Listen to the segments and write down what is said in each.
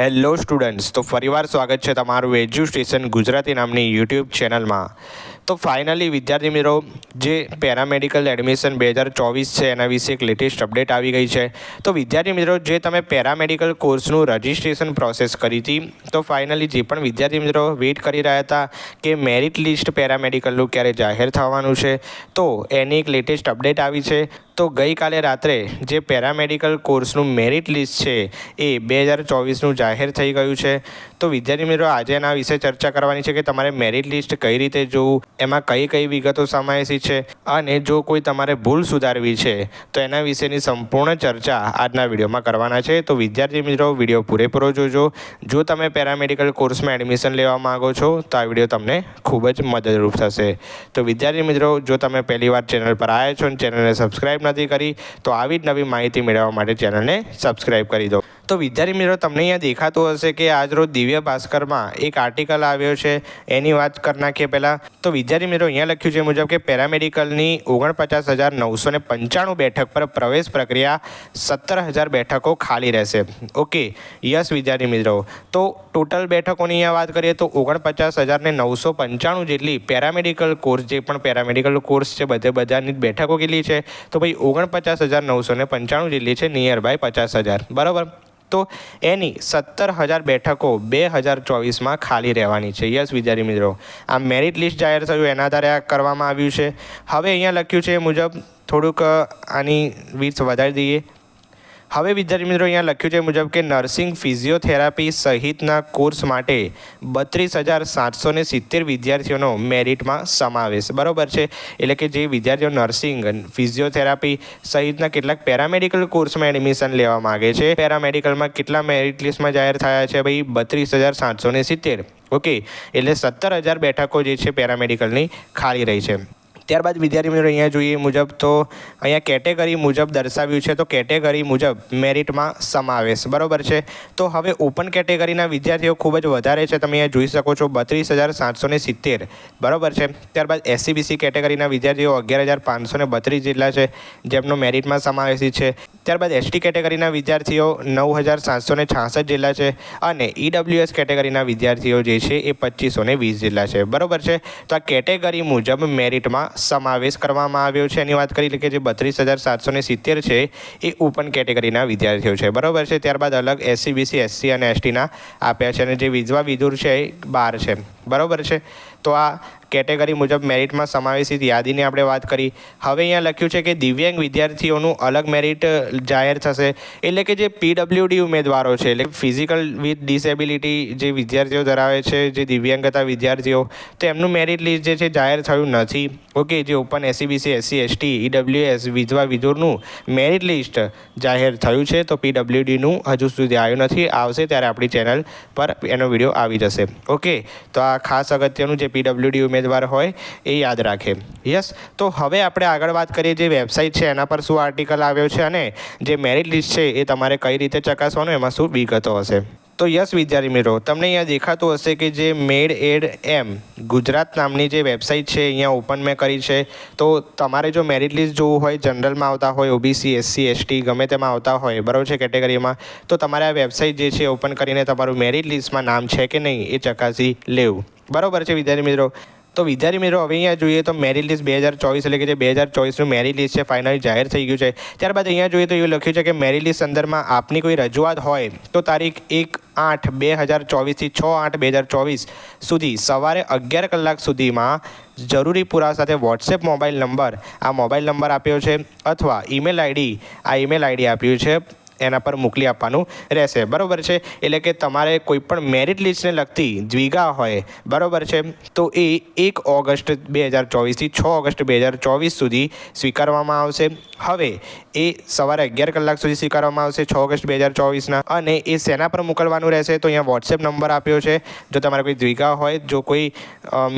Hello students, તો ફરીવાર સ્વાગત છે તમારું એજ્યુસ્ટેશન ગુજરાતી નામની યુટ્યુબ ચેનલમાં. તો ફાઇનલી વિદ્યાર્થી મિત્રો, જે પેરામેડિકલ એડમિશન બે હજાર ચોવીસ છે એના વિશે એક લેટેસ્ટ અપડેટ આવી ગઈ છે. તો વિદ્યાર્થી મિત્રો, જે તમે પેરામેડિકલ કોર્સનું રજિસ્ટ્રેશન પ્રોસેસ કરી હતી, તો ફાઇનલી જે પણ વિદ્યાર્થી મિત્રો વેઇટ કરી રહ્યા હતા કે મેરિટ લિસ્ટ પેરામેડિકલનું ક્યારે જાહેર થવાનું છે, તો એની એક લેટેસ્ટ અપડેટ આવી છે. તો ગઈકાલે રાત્રે જે પેરામેડિકલ કોર્સનું મેરિટ લિસ્ટ છે એ બે હજાર ચોવીસનું જાહેર થઈ ગયું છે. તો વિદ્યાર્થી મિત્રો, આજે એના વિશે ચર્ચા કરવાની છે કે તમારે મેરિટ લિસ્ટ કઈ રીતે જોવું, એમાં કઈ કઈ વિગતો સમાયેલી છે અને જો કોઈ તમારે ભૂલ સુધારવી છે, તો એના વિશેની સંપૂર્ણ ચર્ચા આજના વિડીયોમાં કરવાના છે. તો વિદ્યાર્થી મિત્રો, વીડિયો પૂરેપૂરો જોજો. જો તમે પેરામેડિકલ કોર્સમાં એડમિશન લેવા માંગો છો, તો આ વીડિયો તમને ખૂબ જ મદદરૂપ થશે. તો વિદ્યાર્થી મિત્રો, જો તમે પહેલીવાર ચેનલ પર આવ્યા છો અને ચેનલને સબસ્ક્રાઇબ નથી કરી તો આવી જ નવી માહિતી મેળવવા માટે ચેનલને સબસ્ક્રાઈબ કરી દો. તો વિદ્યાર્થી મિત્રો, તમને અહીંયા દેખાતું હશે કે આજરોજ દિવ્ય ભાસ્કરમાં એક આર્ટિકલ આવ્યો છે. એની વાત કરી નાખીએ પહેલાં. તો વિદ્યાર્થી મિત્રો, અહીંયા લખ્યું છે મુજબ કે પેરામેડિકલની ઓગણપચાસ હજાર નવસો ને પંચાણું બેઠક પર પ્રવેશ પ્રક્રિયા સત્તર હજાર બેઠકો ખાલી રહેશે. ઓકે, યસ વિદ્યાર્થી મિત્રો. તો ટોટલ બેઠકોની અહીંયા વાત કરીએ તો ઓગણપચાસ હજાર નવસો પંચાણું જેટલી પેરામેડિકલ કોર્સ, જે પણ પેરામેડિકલ કોર્સ છે, બધે બધાની બેઠકો કેટલી છે? તો ભાઈ, ઓગણપચાસ હજાર નવસો ને પંચાણું જેટલી છે નિયર બાય પચાસ હજાર. બરાબર? તો એની સત્તર હજાર બેઠકો બે હજાર ચોવીસમાં ખાલી રહેવાની છે. યસ વિદ્યાર્થી મિત્રો, આ મેરિટ લિસ્ટ જાહેર થયું, એના આધારે આ કરવામાં આવ્યું છે. હવે અહીંયા લખ્યું છે એ મુજબ થોડુંક આની વીસ વધારી દઈએ. હવે વિદ્યાર્થી મિત્રો અહીંયા લખ્યું છે મુજબ કે નર્સિંગ ફિઝિયોથેરાપી સહિતના કોર્સ માટે બત્રીસ હજાર સાતસો ને સિત્તેર વિદ્યાર્થીઓનો મેરિટમાં સમાવેશ બરાબર છે. એટલે કે જે વિદ્યાર્થીઓ નર્સિંગ ફિઝિયોથેરાપી સહિતના કેટલાક પેરામેડિકલ કોર્સમાં એડમિશન લેવા માગે છે. પેરામેડિકલમાં કેટલા મેરિટ લિસ્ટમાં જાહેર થયા છે ભાઈ? બત્રીસ હજાર સાતસો સિત્તેર. ઓકે. એટલે સત્તર હજાર બેઠકો જે છે પેરામેડિકલની ખાલી રહી છે. ત્યારબાદ વિદ્યાર્થી મિત્રો અહીંયા જોઈએ મુજબ તો અહીંયા કેટેગરી મુજબ દર્શાવ્યું છે, તો કેટેગરી મુજબ મેરિટમાં સમાવેશ, બરાબર છે? તો હવે ઓપન કેટેગરીના વિદ્યાર્થીઓ ખૂબ જ વધારે છે, તમે અહીંયા જોઈ શકો છો બત્રીસ હજાર સાતસો ને સિત્તેર, બરાબર છે? ત્યારબાદ એસસીબીસી કેટેગરીના વિદ્યાર્થીઓ અગિયાર હજાર પાંચસો ને બત્રીસ જેટલા છે, જેમનો મેરિટમાં સમાવેશી છે. ત્યારબાદ એસટી કેટેગરીના વિદ્યાર્થીઓ નવ હજાર સાતસો ને છાસઠ જેટલા છે અને ઈડબ્લ્યુએસ કેટેગરીના વિદ્યાર્થીઓ જે છે એ પચીસો ને વીસ જેટલા છે, બરાબર છે? તો આ કેટેગરી મુજબ મેરિટમાં સમાવેશ કરવામાં આવ્યો છે. એની વાત કરી કે જે બત્રીસ હજાર સાતસો ને સિત્તેર છે, એ ઓપન કેટેગરીના વિદ્યાર્થીઓ છે. બરાબર છે? ત્યારબાદ અલગ એસસી બીસી એસસી અને એસટીના આપ્યા છે અને જે વિધવા વિધુર છે એ બાર છે. બરાબર છે? તો આ કેટેગરી મુજબ મેરિટમાં સમાવેશિત યાદીની આપણે વાત કરી. હવે અહીંયા લખ્યું છે કે દિવ્યાંગ વિદ્યાર્થીઓનું અલગ મેરિટ જાહેર થશે. એટલે કે જે પીડબ્લ્યુડી ઉમેદવારો છે, એટલે ફિઝિકલ વિથ ડિસેબિલિટી જે વિદ્યાર્થીઓ ધરાવે છે, જે દિવ્યાંગતા વિદ્યાર્થીઓ તો એમનું મેરિટ લિસ્ટ જે છે જાહેર થયું નથી. ઓકે, જે open SCBC, SC, ST, EWS, વિધવા, વિધુરનું મેરિટ લિસ્ટ જાહેર થયું છે, તો પીડબ્લ્યુડીનું હજુ સુધી આવ્યું નથી. આવશે ત્યારે આપણી ચેનલ પર એનો વીડિયો આવી જશે. ઓકે, તો આ ખાસ અગત્યનું જે પીડબ્લ્યુડી ઉમેદવાર હોય એ યાદ રાખે. યસ તો હવે આપણે આગળ વાત કરીએ જે વેબસાઇટ છે, એના પર શું આર્ટિકલ આવ્યો છે અને જે મેરિટ લિસ્ટ છે એ તમારે કઈ રીતે ચકાસવાનું, એમાં શું વિગતો હશે? તો યસ વિદ્યાર્થી મિત્રો, તમને અહીંયા દેખાતું હશે કે જે મેડ એડ એમ ગુજરાત નામની જે વેબસાઇટ છે, અહીંયા ઓપન મેં કરી છે. તો તમારે જો મેરિટ લિસ્ટ જોવું હોય જનરલમાં આવતા હોય ઓબીસી એસસી એસટી ગમે તેમાં આવતા હોય, બરાબર છે કેટેગરીમાં તો તમારે આ વેબસાઇટ જે છે ઓપન કરીને તમારું મેરિટ લિસ્ટમાં નામ છે કે નહીં એ ચકાસી લેવું. બરાબર છે, વિદ્યાર્થી મિત્રો? તો વિદ્યાર્થી મિત્રો, હવે અહીંયા જોઈએ તો મેરિટ લિસ્ટ બે હજાર ચોવીસ એટલે કે જે બે હજાર ચોવીસનું મેરિટ લિસ્ટ છે ફાઇનલી જાહેર થઈ ગયું છે. ત્યારબાદ અહીંયા જોઈએ તો એવું લખ્યું છે કે મેરિટ લિસ્ટ સંદર્ભમાં આપની કોઈ રજૂઆત હોય તો તારીખ એક આઠ બે હજાર ચોવીસથી છ આઠ બે હજાર ચોવીસ સુધી સવારે અગિયાર કલાક સુધીમાં જરૂરી પુરાવા સાથે વોટ્સએપ મોબાઈલ નંબર આ મોબાઈલ નંબર આપ્યો છે અથવા ઈમેલ આઈડી આ ઈમેલ આઈડી આપ્યું છે. એના પર મોકલી આપવાનું રહેશે. બરાબર છે? એટલે કે તમારે કોઈ પણ મેરિટ લિસ્ટને લગતી દ્વિગા હોય, બરાબર છે? તો એ એક ઓગસ્ટ બે હજાર ચોવીસથી છ ઓગસ્ટ બે હજાર ચોવીસ સુધી સ્વીકારવામાં આવશે. હવે એ સવારે અગિયાર કલાક સુધી સ્વીકારવામાં આવશે, છ ઓગસ્ટ બે હજાર ચોવીસના. અને એ શેના પર મોકલવાનું રહેશે. તો અહીંયા વોટ્સએપ નંબર આપ્યો છે. જો તમારે કોઈ દ્વિગા હોય, જો કોઈ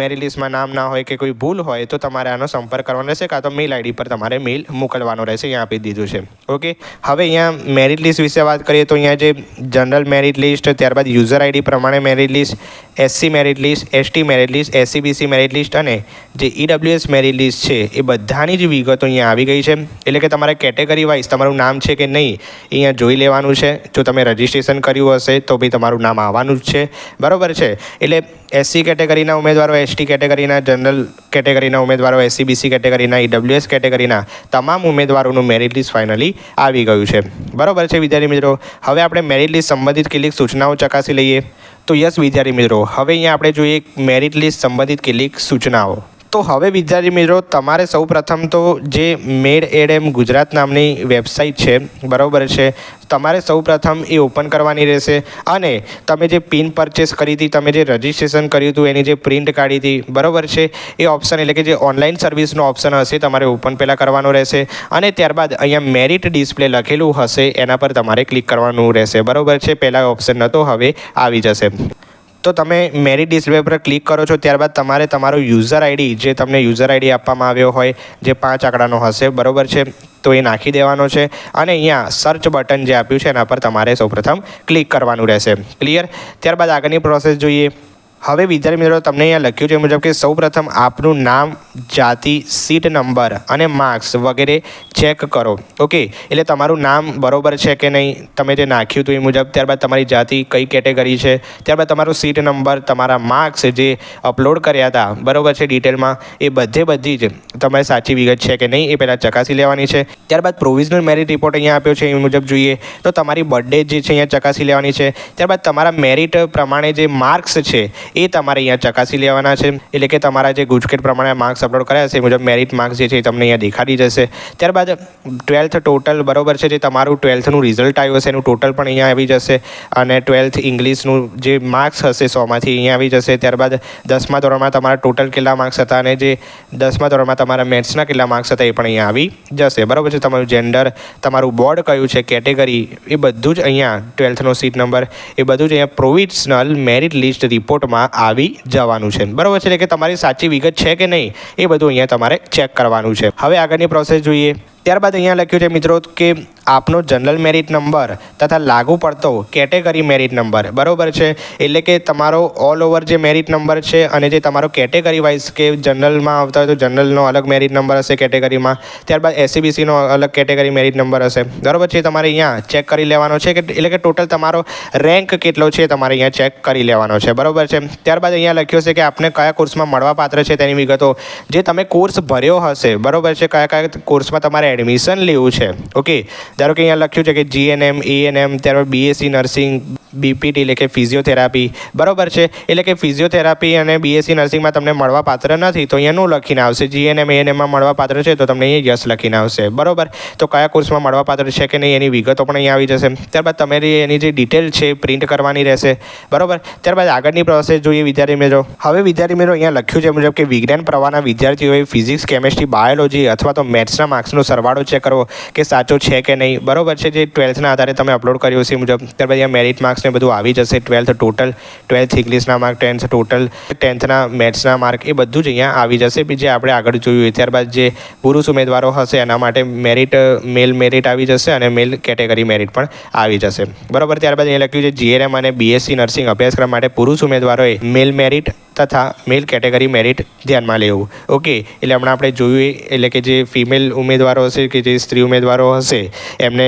મેરિટ લિસ્ટમાં નામ ના હોય કે કોઈ ભૂલ હોય, તો તમારે આનો સંપર્ક કરવાનો રહેશે, કાં તો મેલ આઈડી પર તમારે મેલ મોકલવાનો રહેશે, અહીંયા આપી દીધું છે. ઓકે? હવે અહીંયા મેરિટ લિસ્ટ વિશે વાત કરીએ તો અહીંયા જે જનરલ મેરિટ લિસ્ટ ત્યારબાદ યુઝર આઈડી પ્રમાણે merit list SC merit list ST merit list SCBC merit list અને જે ઈડબ્લ્યુએસ મેરિટ લિસ્ટ છે, એ બધાની જ વિગતો અહીંયા આવી ગઈ છે. એટલે કે તમારે કેટેગરી વાઇઝ તમારું નામ છે કે નહીં, અહીંયા જોઈ લેવાનું છે. જો તમે રજિસ્ટ્રેશન કર્યું હશે, તો ભાઈ તમારું નામ આવવાનું જ છે. બરાબર છે? એટલે એસસી કેટેગરીના ઉમેદવારો એસટી કેટેગરીના જનરલ કેટેગરીના ઉમેદવારો એસસીબીસી કેટેગરીના ઈડબ્લ્યુએસ કેટેગરીના તમામ ઉમેદવારોનું મેરિટ લિસ્ટ ફાઇનલી આવી ગયું છે. બરાબર છે વિદ્યાર્થી મિત્રો? હવે આપણે મેરિટ લિસ્ટ સંબંધિત કેટલીક સૂચનાઓ ચકાસી લઈએ. તો યસ વિદ્યાર્થી મિત્રો, હવે અહીંયા આપણે જોઈએ મેરિટ લિસ્ટ સંબંધિત કેટલીક સૂચનાઓ. તો હવે વિદ્યાર્થી મિત્રો, તમારે સૌ પ્રથમ તો જે મેડ એડ એમ ગુજરાત નામની વેબસાઇટ છે, બરાબર છે, તમારે સૌ પ્રથમ એ ઓપન કરવાની રહેશે અને તમે જે પિન પરચેસ કરી હતી, તમે જે રજિસ્ટ્રેશન કર્યું હતું, એની જે પ્રિન્ટ કાઢી હતી, બરાબર છે, એ ઓપ્શન એટલે કે જે ઓનલાઈન સર્વિસનો ઓપ્શન હશે, તમારે ઓપન પહેલાં કરવાનો રહેશે અને ત્યારબાદ અહીંયા મેરિટ ડિસ્પ્લે લખેલું હશે, એના પર તમારે ક્લિક કરવાનું રહેશે, બરાબર છે, પહેલાં ઓપ્શન નહોતો હવે આવી જશે. તો તમે મેરિટ ડિસ્પ્લે પર ક્લિક કરો છો, ત્યારબાદ તમારે તમારો યુઝર આઈડી, જે તમને યુઝર આઈડી આપવામાં આવ્યો હોય, જે પાંચ આંકડાનો હશે, બરાબર છે? તો એ નાખી દેવાનો છે અને અહીંયા સર્ચ બટન જે આપ્યું છે, એના પર તમારે સૌપ્રથમ ક્લિક કરવાનું રહેશે. ક્લિયર ત્યારબાદ આગળની પ્રોસેસ જોઈએ. હવે વિદ્યાર્થી મિત્રો, તમને અહીંયા લખ્યું છે મુજબ કે સૌપ્રથમ આપનું નામ, જાતિ, સીટ નંબર અને માર્ક્સ વગેરે ચેક કરો. ઓકે એટલે તમારું નામ બરોબર છે કે નહીં, તમે જે નાખ્યું હતું એ મુજબ ત્યારબાદ તમારી જાતિ કઈ કેટેગરી છે, ત્યારબાદ તમારો સીટ નંબર, તમારા માર્ક્સ જે અપલોડ કર્યા હતા, બરોબર છે ડિટેલમાં, એ બધે બધી જ તમારી સાચી વિગત છે કે નહીં એ પહેલાં ચકાસી લેવાની છે. ત્યારબાદ પ્રોવિઝનલ મેરિટ રિપોર્ટ અહીંયા આપ્યો છે એ મુજબ જોઈએ, તો તમારી બર્થડે જે છે અહીંયા ચકાસી લેવાની છે. ત્યારબાદ તમારા મેરિટ પ્રમાણે જે માર્ક્સ છે એ તમારે અહીંયા ચકાસી લેવાના છે. એટલે કે તમારા જે ગુજકેટ પ્રમાણે માર્ક્સ અપલોડ કર્યા છે, એ મુજબ મેરિટ માર્ક્સ જે છે એ તમને અહીંયા દેખાડી જશે. ત્યારબાદ ટ્વેલ્થ ટોટલ બરોબર છે જે તમારું ટ્વેલ્થનું રિઝલ્ટ આવ્યું હશે, એનું ટોટલ પણ અહીંયા આવી જશે. અને ટ્વેલ્થ ઇંગ્લિશનું જે માર્ક્સ હશે સોમાંથી અહીંયા આવી જશે. ત્યારબાદ દસમા ધોરણમાં તમારા ટોટલ કેટલા માર્ક્સ હતા અને જે દસમા ધોરણમાં તમારા મેથ્સના કેટલા માર્ક્સ હતા એ પણ અહીંયા આવી જશે. બરાબર છે? તમારું જેન્ડર તમારું બોર્ડ કયું છે કેટેગરી એ બધું જ અહીંયા ટ્વેલ્થનો સીટ નંબર એ બધું જ અહીંયા પ્રોવિઝનલ મેરિટ લિસ્ટ રિપોર્ટમાં આવી જવાનું છે. બરાબર છે, એટલે કે તમારી સાચી વિગત છે કે નહીં, એ બધું અહીંયા તમારે ચેક કરવાનું છે. હવે આગળની પ્રોસેસ જોઈએ. ત્યારબાદ અહીંયા લખ્યું છે મિત્રો કે આપનો જનરલ મેરિટ નંબર તથા લાગુ પડતો કેટેગરી મેરિટ નંબર. બરાબર છે? એટલે કે તમારો ઓલ ઓવર જે મેરિટ નંબર છે અને જે તમારો કેટેગરી વાઇઝ કે જનરલમાં આવતા હોય તો જનરલનો અલગ મેરિટ નંબર હશે કેટેગરીમાં. ત્યારબાદ એસસીબીસીનો અલગ કેટેગરી મેરિટ નંબર હશે. બરાબર છે? તમારે અહીંયા ચેક કરી લેવાનો છે કે એટલે કે ટોટલ તમારો રેન્ક કેટલો છે તમારે અહીંયા ચેક કરી લેવાનો છે. બરાબર છે? ત્યારબાદ અહીંયા લખ્યું છે કે આપને કયા કોર્સમાં મળવાપાત્ર છે તેની વિગતો. જે તમે કોર્સ ભર્યો હશે, બરાબર છે? કયા કયા કોર્સમાં તમારે એડમિશન લેવું છે? ઓકે? ધારો કે અહીંયા લખ્યું છે કે જીએનએમ એએનએમ ત્યારબાદ બીએસસી નર્સિંગ બીપીટી એટલે કે ફિઝિયોથેરાપી. બરાબર છે? એટલે કે ફિઝિયોથેરાપી અને બીએસસી નર્સિંગમાં તમને મળવા પાત્ર નથી, તો અહીંયા નું લખીને આવશે. જીએનએમ એએનએમમાં મળવા પાત્ર છે, તો તમને અહીંયા યસ લખીને આવશે. બરાબર? તો કયા કોર્સમાં મળવા પાત્ર છે કે નહીં એની વિગતો પણ અહીંયા આવી જશે. ત્યારબાદ તમારી એની જે ડિટેલ છે, પ્રિન્ટ કરવાની રહેશે. બરાબર? ત્યારબાદ આગળની પ્રોસેસ જોઈએ વિદ્યાર્થી મિત્રો. હવે વિદ્યાર્થી મિત્રો અહીંયા લખ્યું છે મુજબ કે વિજ્ઞાન પ્રવાહના વિદ્યાર્થીઓએ ફિઝિક્સ, કેમેસ્ટ્રી, બાયોલોજી અથવા તો મેથ્સના માર્ક્સનો સરવાળો ચેક કરવો કે સાચો છે કે નહીં. બરાબર છે? જે ટ્વેલ્થના આધારે તમે અપલોડ કર્યો છે મુજબ. ત્યારબાદ અહીંયા મેરિટ માર્ક્સ ને બધું આવી જશે. ટ્વેલ્થ ટોટલ ટ્વેલ્થ ઇંગ્લિશના માર્ક ટેન્થ ટોટલ ટેન્થના મેથ્સના માર્ક એ બધું જ અહીંયા આવી જશે. જે આપણે આગળ જોયું ત્યારબાદ જે પુરુષ ઉમેદવારો હશે, એના માટે મેરિટ મેલ મેરિટ આવી જશે અને મેલ કેટેગરી મેરિટ પણ આવી જશે. બરાબર, ત્યારબાદ અહીંયા લખ્યું છે જીએનએમ અને બીએસસી નર્સિંગ અભ્યાસક્રમ માટે પુરુષ ઉમેદવારોએ મેલ મેરિટ તથા મેલ કેટેગરી મેરિટ ધ્યાનમાં લેવું. ઓકે એટલે હમણાં આપણે જોયું એટલે કે જે ફિમેલ ઉમેદવારો હશે કે જે સ્ત્રી ઉમેદવારો હશે, એમને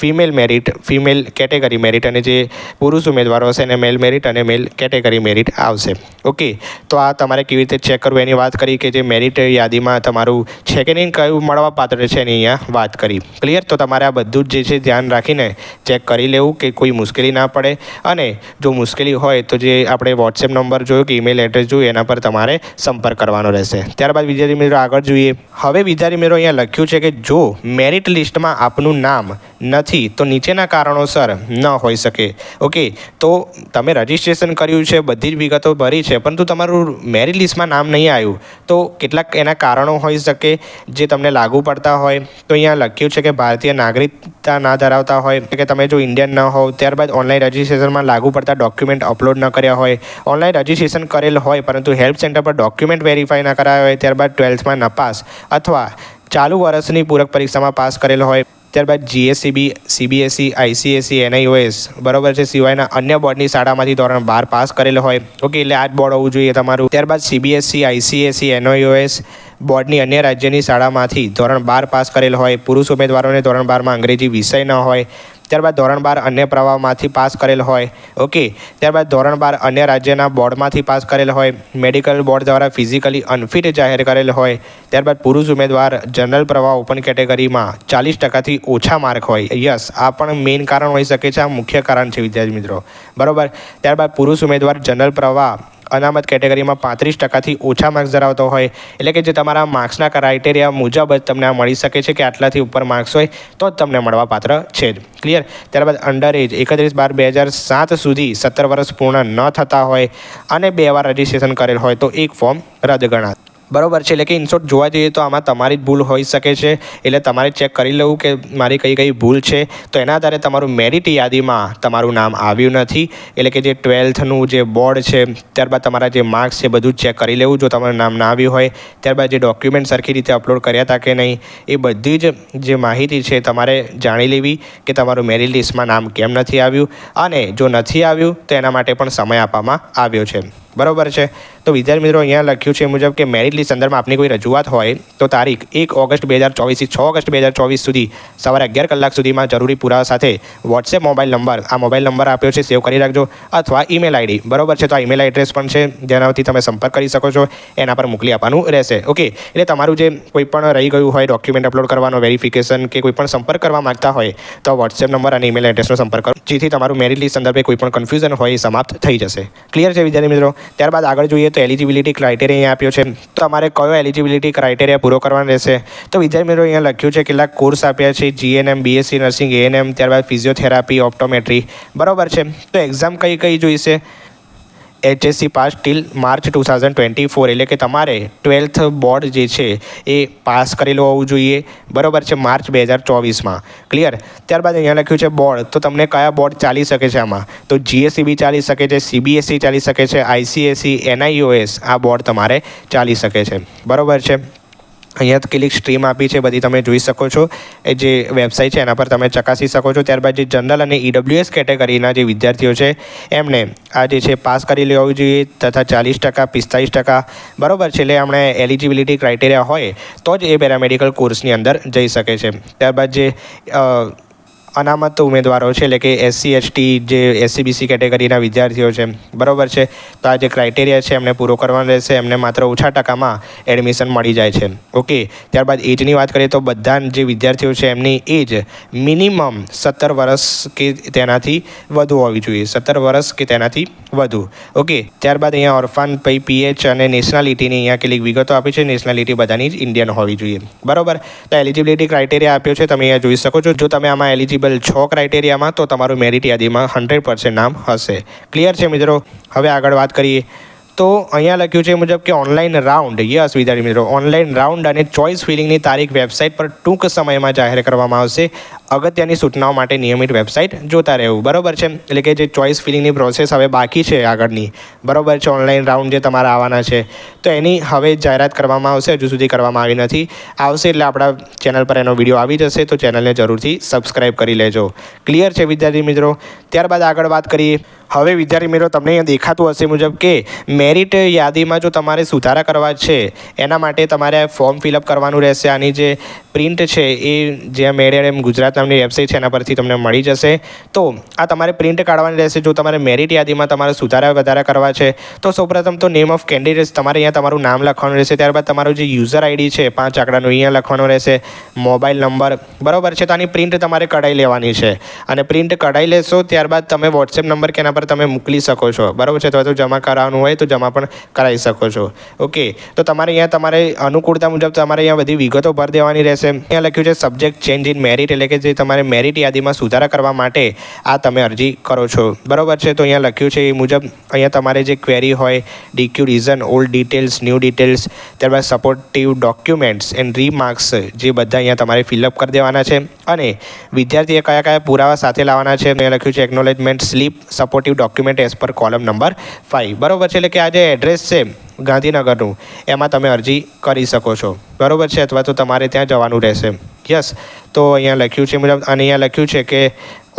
female merit female category merit અને જે પુરુષ ઉમેદવારો હશે એને મેલ મેરિટ અને મેલ કેટેગરી મેરિટ આવશે. ઓકે તો આ તમારે કેવી રીતે ચેક કરવું એની વાત કરી કે જે મેરિટ યાદીમાં તમારું છે કે નહીં, કયું મળવા પાત્ર છે એની અહીંયા વાત કરી. ક્લિયર તો તમારે આ બધું જ જે છે ધ્યાન રાખીને ચેક કરી લેવું કે કોઈ મુશ્કેલી ના પડે. અને જો મુશ્કેલી હોય તો જે આપણે વોટ્સએપ નંબર જોયો કે ઈમેલ એડ્રેસ જોયું, એના પર તમારે સંપર્ક કરવાનો રહેશે. ત્યારબાદ વિદ્યાર્થી મિત્રો આગળ જોઈએ. હવે વિદ્યાર્થી મિત્રો અહીંયા લખ્યું છે કે જો મેરિટ લિસ્ટમાં આપનું નામ નથી. તો નીચેના કારણોસર ન હોઈ શકે. ઓકે, તો તમે રજિસ્ટ્રેશન કર્યું છે, બધી જ વિગતો ભરી છે, પરંતુ તમારું મેરિટ લિસ્ટમાં નામ નહીં આવ્યું. તો કેટલાક એના કારણો હોઈ શકે જે તમને લાગુ પડતા હોય. તો અહીંયા લખ્યું છે કે ભારતીય નાગરિકતા ના ધરાવતા હોય. કે તમે જો ઇન્ડિયન ન હોવ, ત્યારબાદ ઓનલાઈન રજિસ્ટ્રેશનમાં લાગુ પડતા ડોક્યુમેન્ટ અપલોડ ન કર્યા હોય. ઓનલાઈન રજિસ્ટ્રેશન કરેલ હોય, પરંતુ હેલ્પ સેન્ટર પર ડોક્યુમેન્ટ વેરીફાઈ ન કરાયા હોય, ત્યારબાદ ટ્વેલ્થમાં નપાસ અથવા ચાલુ વર્ષની પૂરક પરીક્ષામાં પાસ કરેલ હોય. ત્યારબાદ જીએસસીબી સીબીએસસી આઈસીએસસી એનઆઈઓએસ બરોબર છે, સિવાયના અન્ય બોર્ડની શાળામાંથી ધોરણ બાર પાસ કરેલો હોય. ઓકે એટલે આ જ બોર્ડ હોવું જોઈએ તમારું. ત્યારબાદ સીબીએસસી આઈસીએસસી એનઆઈઓએસ બોર્ડની અન્ય રાજ્યની શાળામાંથી ધોરણ બાર પાસ કરેલ હોય. પુરુષ ઉમેદવારોને ધોરણ બારમાં અંગ્રેજી વિષય ન હોય. ત્યારબાદ ધોરણ બાર અન્ય પ્રવાહમાંથી પાસ કરેલ હોય. ઓકે. ત્યારબાદ ધોરણ બાર અન્ય રાજ્યના બોર્ડમાંથી પાસ કરેલ હોય. મેડિકલ બોર્ડ દ્વારા ફિઝિકલી અનફિટ જાહેર કરેલ હોય. ત્યારબાદ પુરુષ ઉમેદવાર જનરલ પ્રવાહ ઓપન કેટેગરીમાં ચાલીસ ટકાથી ઓછા માર્ક હોય. યસ, આ પણ મેઇન કારણ હોઈ શકે છે. આ મુખ્ય કારણ છે વિદ્યાર્થી મિત્રો. બરાબર. ત્યારબાદ પુરુષ ઉમેદવાર જનરલ પ્રવાહ અનામત કેટેગરીમાં પાંત્રીસ ટકાથી ઓછા માર્ક્સ ધરાવતો હોય. એટલે કે જે તમારા માર્ક્સના ક્રાઇટેરિયા મુજબ જ તમને આ મળી શકે છે કે આટલાથી ઉપર માર્ક્સ હોય, તો જ તમને મળવા પાત્ર છે જ. ક્લિયર ત્યારબાદ અંડર એજ એકત્રીસ બાર બે હજાર સાત સુધી સત્તર વર્ષ પૂર્ણ ન થતા હોય અને બે વાર રજિસ્ટ્રેશન કરેલ હોય તો એક ફોર્મ રદ ગણાય બરોબર છે, એટલે કે ઇનશોર્ટ જોવા જઈએ તો આમાં તમારી જ ભૂલ હોઈ શકે છે, એટલે તમારે ચેક કરી લેવું કે મારી કઈ કઈ ભૂલ છે, તો એના આધારે તમારું મેરિટ યાદીમાં તમારું નામ આવ્યું નથી, એટલે કે જે ટ્વેલ્થનું જે બોર્ડ છે, ત્યારબાદ તમારા જે માર્ક્સ છે બધું ચેક કરી લેવું, જો તમારું નામ ના આવ્યું હોય, ત્યારબાદ જે ડોક્યુમેન્ટ સરખી રીતે અપલોડ કર્યા હતા કે નહીં, એ બધી જ જે માહિતી છે તમારે જાણી લેવી કે તમારું મેરિટ લિસ્ટમાં નામ કેમ નથી આવ્યું, અને જો નથી આવ્યું, તો એના માટે પણ સમય આપવામાં આવ્યો છે. બરોબર છે? તો વિદ્યાર્થી મિત્રો, અહીંયા લખ્યું છે મુજબ કે મેરિટ લિસ્ટ સંદર્ભમાં આપની કોઈ રજૂઆત હોય, તો તારીખ એક ઓગસ્ટ બે હજાર ચોવીસથી છ ઓગસ્ટ બે હજાર ચોવીસ સુધી, સવારે અગિયાર કલાક સુધીમાં જરૂરી પુરાવા સાથે વોટ્સએપ મોબાઈલ નંબર, આ મોબાઈલ નંબર આપ્યો છે, સેવ કરી રાખજો, અથવા ઈમેલ આઈડી બરોબર છે? તો આ ઈમેલ એડ્રેસ પણ છે, જેનાથી તમે સંપર્ક કરી શકો છો, એના પર મોકલી આપવાનું રહેશે. ઓકે એટલે તમારું જે કોઈ પણ રહી ગયું હોય ડોક્યુમેન્ટ અપલોડ કરવાનો વેરિફિકેશન કે કોઈ પણ સંપર્ક કરવા માંગતા હોય, તો વોટ્સએપ નંબર અને ઈમેલ એડ્રેસનો સંપર્ક કરો, જેથી તમારું મેરિટ લિસ્ટ સંદર્ભે કોઈ પણ કન્ફ્યુઝન હોય સમાપ્ત થઈ જશે. ક્લિયર છે વિદ્યાર્થી મિત્રો? ત્યારબાદ આગળ જોઈએ તો એલિજિબિલિટી ક્રાઇટેરિયા આપ્યો છે. તો તમારે કયો એલિજિબિલિટી ક્રાઇટેરિયા પૂરો કરવાનો રહેશે? તો વિદ્યાર્થી મિત્રો અહીંયા લખ્યું છે કેટલાક કોર્સ આપ્યા છે જીએનએમ બીએસસી નર્સિંગ એએનએમ ત્યારબાદ ફિઝિયોથેરાપી ઓપ્ટોમેટ્રી બરાબર છે? તો એક્ઝામ કઈ કઈ જોઈશે? HSC pass till March two thousand twenty four એટલે કે તમારે ટ્વેલ્થ બોર્ડ જે છે એ પાસ કરેલું હોવું જોઈએ. બરાબર છે માર્ચ બે હજાર ચોવીસમાં. ક્લિયર ત્યારબાદ અહીંયા લખ્યું છે બોર્ડ તો તમને કયા બોર્ડ ચાલી શકે છે આમાં? તો જીએસસીબી ચાલી શકે છે સીબીએસસી ચાલી શકે છે આઈસીએસસી એનઆઈઓએસ આ બોર્ડ તમારે ચાલી શકે છે. બરાબર છે? અહીંયા કેટલીક સ્ટ્રીમ આપી છે, બધી તમે જોઈ શકો છો. એ જે વેબસાઇટ છે, એના પર તમે ચકાસી શકો છો. ત્યારબાદ જે જનરલ અને ઈડબ્લ્યુએસ કેટેગરીના જે વિદ્યાર્થીઓ છે, એમને આ જે છે, પાસ કરી લેવું જોઈએ તથા ચાલીસ ટકા, પિસ્તાલીસ ટકા, બરાબર છે, એટલે એમણે એલિજિબિલિટી ક્રાઇટેરિયા હોય તો જ એ પેરામેડિકલ કોર્સની અંદર જઈ શકે છે. ત્યારબાદ જે અનામત ઉમેદવારો છે, એટલે કે એસસી એસટી જે એસસીબીસી કેટેગરીના વિદ્યાર્થીઓ છે, બરાબર છે? તો આ જે ક્રાઇટેરિયા છે, એમને પૂરો કરવાનો રહેશે, એમને માત્ર ઓછા ટકામાં એડમિશન મળી જાય છે. ઓકે ત્યારબાદ એજની વાત કરીએ તો બધા જે વિદ્યાર્થીઓ છે, એમની એજ મિનિમમ સત્તર વર્ષ કે તેનાથી વધુ હોવી જોઈએ. સત્તર વર્ષ કે તેનાથી વધુ. ઓકે ત્યારબાદ અહીંયા ઓર્ફાન પઈ પીએચ અને નેશનાલિટીની અહીંયા કેટલીક વિગતો આપી છે. નેશનાલિટી બધાની જ ઇન્ડિયન હોવી જોઈએ. બરાબર? તો એલિજિબિલિટી ક્રાઇટેરિયા આપ્યો છે, તમે અહીંયા જોઈ શકો છો. જો તમે આમાં એલિજિબલ છો ક્રાઇટેરિયામાં તો તમારું મેરિટ યાદીમાં હંડ્રેડ પર્સન્ટ નામ હશે. ક્લિયર છે મિત્રો? હવે આગળ વાત કરીએ. તો અહીંયા લખ્યું છે મુજબ કે ઓનલાઈન રાઉન્ડ યસ વિદ્યાર્થી મિત્રો ઓનલાઈન રાઉન્ડ અને ચોઇસ ફિલિંગની તારીખ વેબસાઇટ પર ટૂંક સમયમાં જાહેર કરવામાં આવશે. અગત્યની સૂચનાઓ માટે નિયમિત વેબસાઇટ જોતા રહેવું. બરોબર છે? એટલે કે જે ચોઇસ ફિલિંગની પ્રોસેસ હવે બાકી છે આગળની. બરોબર છે? ઓનલાઈન રાઉન્ડ જે તમારા આવવાના છે. તો એની હવે જાહેરાત કરવામાં આવશે. હજુ સુધી કરવામાં આવી નથી. આવશે એટલે આપણા ચેનલ પર એનો વીડિયો આવી જશે. તો ચેનલને જરૂરથી સબસ્ક્રાઈબ કરી લેજો. ક્લિયર છે વિદ્યાર્થી મિત્રો? ત્યારબાદ આગળ વાત કરીએ. હવે વિદ્યાર્થી મિત્રો, તમને અહીંયા દેખાતું હશે મુજબ કે મેરિટ યાદીમાં જો તમારે સુધારા કરવા છે, એના માટે તમારે ફોર્મ ફિલઅપ કરવાનું રહેશે. આની જે પ્રિન્ટ છે, એ જે મેળે એમ ગુજરાત નામની વેબસાઇટ છે, એના પરથી તમને મળી જશે. તો આ તમારે પ્રિન્ટ કાઢવાની રહેશે. જો તમારે મેરિટ યાદીમાં તમારે સુધારા વધારા કરવા છે, તો સૌપ્રથમ તો નેમ ઓફ કેન્ડિડેટ્સ તમારે અહીંયા તમારું નામ લખવાનું રહેશે. ત્યારબાદ તમારું જે યુઝર આઈડી છે, પાંચ આંકડાનું અહીંયા લખવાનું રહેશે. મોબાઈલ નંબર બરાબર છે? તો આની પ્રિન્ટ તમારે કઢાઈ લેવાની છે. અને પ્રિન્ટ કઢાઈ લેશો, ત્યારબાદ તમે વોટ્સએપ નંબર કે એના પર તમે મોકલી શકો છો. બરાબર છે? અથવા તો જમા કરાવવાનું હોય, તો જમા પણ કરાવી શકો છો. ઓકે. તો તમારે અહીંયા તમારે અનુકૂળતા મુજબ તમારે અહીંયા બધી વિગતો ભર દેવાની રહેશે. અહીંયા લખ્યું છે સબ્જેક્ટ ચેન્જ ઇન મેરિટ એટલે કે જે તમારે મેરિટ યાદીમાં સુધારા કરવા માટે આ તમે અરજી કરો છો. બરાબર છે? તો અહીંયા લખ્યું છે એ મુજબ અહીંયા તમારે જે ક્વેરી હોય DQ reason old details new details ત્યારબાદ સપોર્ટિવ ડોક્યુમેન્ટ્સ એન્ડ રીમાર્ક્સ જે બધા અહીંયા તમારે ફિલઅપ કરી દેવાના છે. અને વિદ્યાર્થીએ કયા કયા પુરાવા સાથે લાવવાના છે? મેં લખ્યું છે acknowledgement slip supportive document as per column number five બરાબર છે? એટલે કે આ જે એડ્રેસ છે ગાંધીનગરનું, એમાં તમે અરજી કરી શકો છો. બરાબર છે? અથવા તો તમારે ત્યાં જવાનું રહેશે. યસ તો અહીંયા લખ્યું છે મુજબ, અને અહીંયા લખ્યું છે કે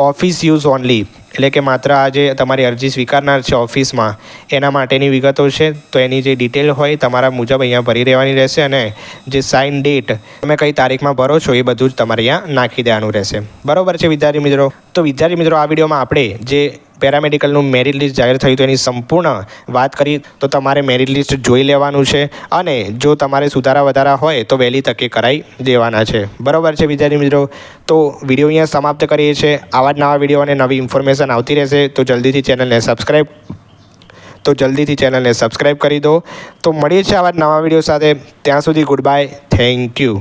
ઓફિસ યુઝ ઓનલી એટલે કે માત્ર આ જે તમારી અરજી સ્વીકારનાર છે ઓફિસમાં. એના માટેની વિગતો છે, તો એની જે ડિટેલ હોય તમારા મુજબ અહીંયા ભરી રહેવાની રહેશે અને જે સાઇન ડેટ તમે કઈ તારીખમાં ભરો છો એ બધું જ તમારે અહીંયા નાખી દેવાનું રહેશે. બરાબર છે વિદ્યાર્થી મિત્રો? તો વિદ્યાર્થી મિત્રો, આ વિડીયોમાં આપણે જે પેરામેડિકલનું મેરિટ લિસ્ટ જાહેર થયું તો એની સંપૂર્ણ વાત કરી, તો તમારે મેરિટ લિસ્ટ જોઈ લેવાનું છે અને જો તમારે સુધારા વધારા હોય તો વહેલી તકે કરાવી દેવાના છે. બરાબર છે વિદ્યાર્થી મિત્રો? તો વીડિયો અહીંયા સમાપ્ત કરીએ છીએ. આવા જ નવા વીડિયો અને નવી ઇન્ફોર્મેશન આવતી રહેશે તો જલ્દીથી ચેનલને સબસ્ક્રાઈબ તો જલ્દીથી ચેનલને સબસ્ક્રાઈબ કરી દો. તો મળીએ છીએ આવા નવા વીડિયો સાથે. ત્યાં સુધી ગુડ બાય થેન્ક યુ